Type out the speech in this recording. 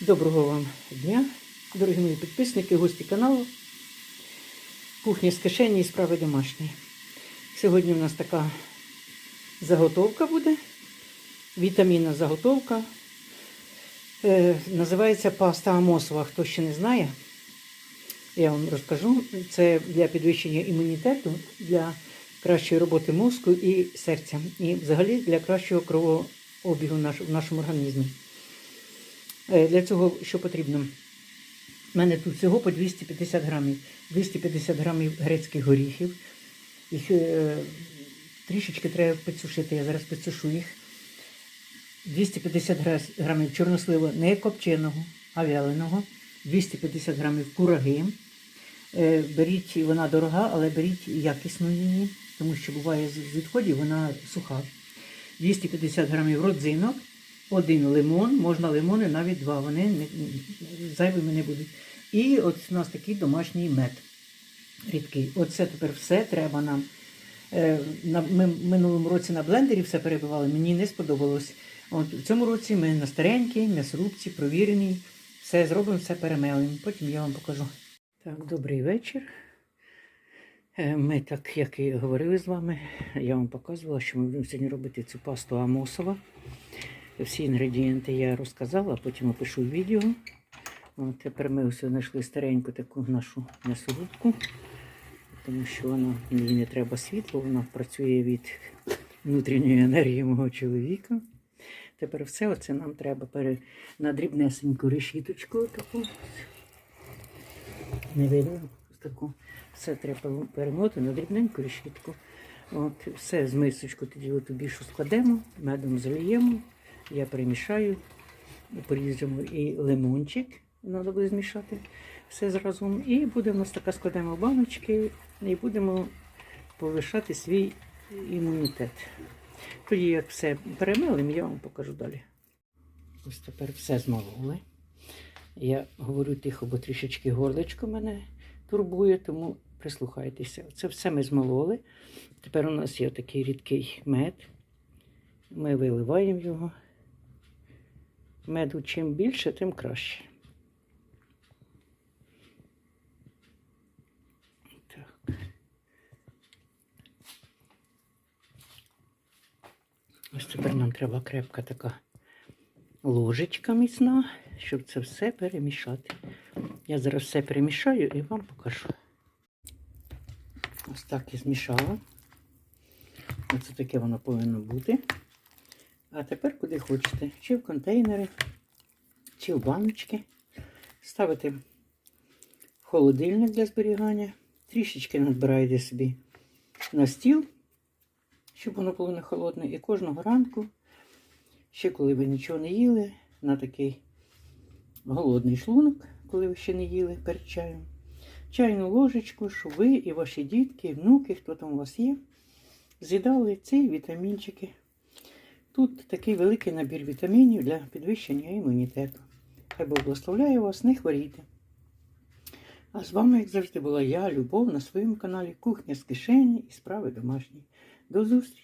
Доброго вам дня, дорогі мої підписники, гості каналу. Кухня з кишені і справи домашні. Сьогодні у нас така заготовка буде. Вітамінна заготовка. Е, називається паста Амосова. Хто ще не знає, я вам розкажу. Це для підвищення імунітету, для кращої роботи мозку і серця. І взагалі для кращого кровообігу в нашому організмі. Е, Для цього що потрібно? У мене тут всього по 250 грамів. 250 грамів грецьких горіхів. Їх е, трішечки треба підсушити, я зараз підсушу їх. 250 гра- грамів чорнослива не копченого, а вяленого. 250 грамів кураги. Е, Беріть, вона дорога, але беріть якісну її, тому що буває з відходів вона суха. 250 грамів родзинок, один лимон, можна лимони навіть два, вони не, зайвими не будуть. І от у нас такий домашній мед рідкий. Оце тепер все треба нам. Е, ми в минулому році на блендері все перебивали, мені не сподобалось. От в цьому році ми на старенькій, м'ясорубці, провіреній, все зробимо, все перемелимо. Потім я вам покажу. Так, добрий вечір. Е, Ми, так як і говорили з вами, я вам показувала, що ми будемо сьогодні робити цю пасту Амосова. Всі інгредієнти я розказала, а потім опишу відео. От, тепер ми ось знайшли стареньку таку нашу м'ясорубку, тому що вона, їй не треба світло, вона працює від внутрішньої енергії мого чоловіка. Тепер все оце нам треба пере... на дрібнесеньку решіточку таку. Не видно таку. Все треба перемотати на дрібненьку решітку. От, все з мисочку тоді більшу складемо, медом заліємо. Я перемішаю, поріжемо і лимончик, треба буде змішати все зразу. І буде у нас така складемо баночки і будемо повишати свій імунітет. Тоді, як все перемелимо, я вам покажу далі. Ось тепер все змололи. Я говорю тихо, бо трішечки горлечко мене турбує, тому прислухайтеся. Це все ми змололи. Тепер у нас є такий рідкий мед. Ми виливаємо його. Меду чим більше, тим краще. Так. Ось тепер нам треба крепка така ложечка міцна, щоб це все перемішати. Я зараз все перемішаю і вам покажу. Ось так я змішала. Оце таке воно повинно бути. А тепер куди хочете. Чи в контейнери, чи в баночки. Ставите в холодильник для зберігання. Трішечки надбираєте собі на стіл, щоб воно було не холодне. І кожного ранку, ще коли ви нічого не їли, на такий голодний шлунок, коли ви ще не їли перед чаєм. Чайну ложечку, щоб ви і ваші дітки, внуки, хто там у вас є, з'їдали ці вітамінчики. Тут такий великий набір вітамінів для підвищення імунітету. Хай Бог благословляє вас, не хворійте. А з вами, як завжди, була я, Любов, на своєму каналі Кухня з кишені і справи домашні. До зустрічі!